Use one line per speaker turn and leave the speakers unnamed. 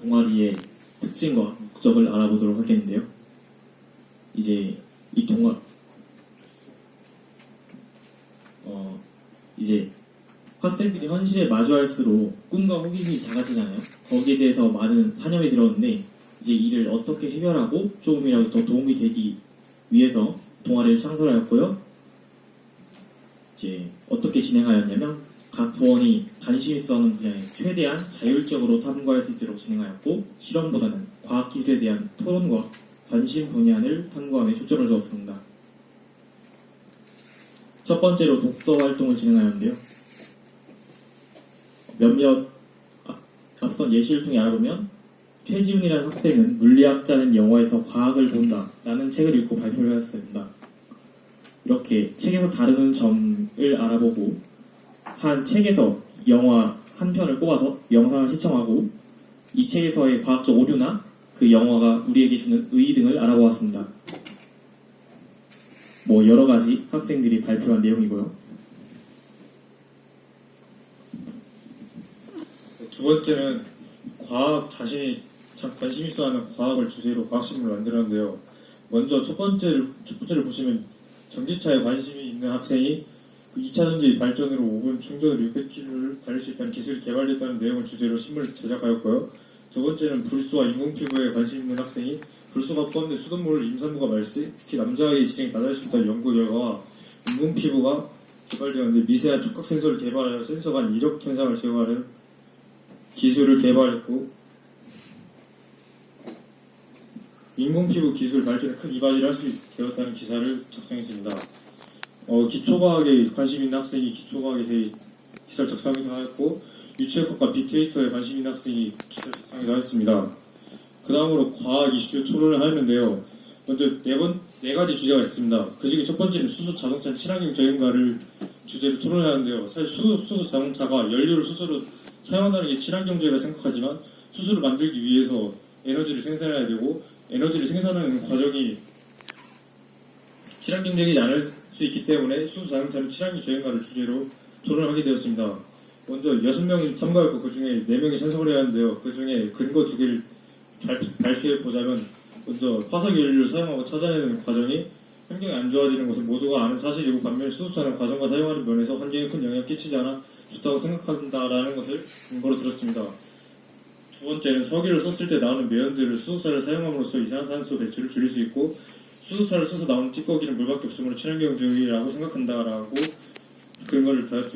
동아리의 특징과 목적을 알아보도록 하겠는데요. 이제 이 동아 어 이제 학생들이 현실에 마주할수록 꿈과 호기심이 작아지잖아요. 거기에 대해서 많은 사념이 들었는데 이제 이를 어떻게 해결하고 조금이라도 더 도움이 되기 위해서 동아리를 창설하였고요. 이제 어떻게 진행하였냐면 각 부원이 관심 있어 하는 분야에 최대한 자율적으로 탐구할 수 있도록 진행하였고 실험보다는 과학기술에 대한 토론과 관심 분야를 탐구함에 초점을 두었습니다. 첫 번째로 독서 활동을 진행하였는데요. 몇몇 앞- 앞선 예시를 통해 알아보면 최지훈이라는 학생은 물리학자는 영화에서 과학을 본다 라는 책을 읽고 발표를 하였습니다. 이렇게 책에서 다루는 점을 알아보고 한 책에서 영화 한 편을 뽑아서 영상을 시청하고 이 책에서의 과학적 오류나 그 영화가 우리에게 주는 의의 등을 알아보았습니다. 뭐 여러 가지 학생들이 발표한 내용이고요.
두 번째는 과학 자신이 참 관심 있어 하는 과학을 주제로 과학신문을 만들었는데요. 먼저 첫 번째를, 첫 번째를 보시면 전기차에 관심이 있는 학생이 그 2차 전지 발전으로 5분 충전으로 600km를 달릴 수 있다는 기술이 개발됐다는 내용을 주제로 신문을 제작하였고요. 두 번째는 불소와 인공 피부에 관심 있는 학생이 불소가 포함된 수돗물을 임산부가 말시 특히 남자아이의 진행이 낮아질 수 있다는 연구 결과와 인공 피부가 개발되었는데 미세한 촉각 센서를 개발하여 센서가 이력 현상을 제거하는 기술을 개발했고 인공 피부 기술 발전에 큰 이바지를 할수 있게 되었다는 기사를 작성했습니다. 어, 기초과학에 관심 있는 학생이 기초과학에 대해 기사를 작성하기도 하였고 유체학과 빅데이터에 관심 있는 학생이 기사를 작성하기도 하였습니다. 그 다음으로 과학 이슈 토론을 하였는데요. 먼저 네, 번, 네 가지 주제가 있습니다. 그 중에 첫 번째는 수소 자동차 친환경 저행가를 주제로 토론을 하는데요. 사실 수소, 수소 자동차가 연료를 수소로 사용한다는 게 친환경적이라 생각하지만 수소를 만들기 위해서 에너지를 생산해야 되고 에너지를 생산하는 과정이 친환경적이지 않을 수 있기 때문에 자동차는 친환경 저행가를 주제로 토론을 하게 되었습니다. 먼저 6명이 참가했고 그 중에 4명이 찬성을 해야 하는데요. 그 중에 근거 두 개를 발, 발표해 보자면 먼저 화석 연료를 사용하고 찾아내는 과정이 환경이 안 좋아지는 것은 모두가 아는 사실이고 반면 수소차는 과정과 사용하는 면에서 환경에 큰 영향을 끼치지 않아 좋다고 생각한다라는 것을 근거로 들었습니다. 두 번째는 석유를 썼을 때 나오는 매연들을 수소차를 사용함으로써 이산화탄소 배출을 줄일 수 있고 수소차를 써서 나오는 찌꺼기는 물밖에 없으므로 친환경적이라고 생각한다라고 근거를 더했습니다.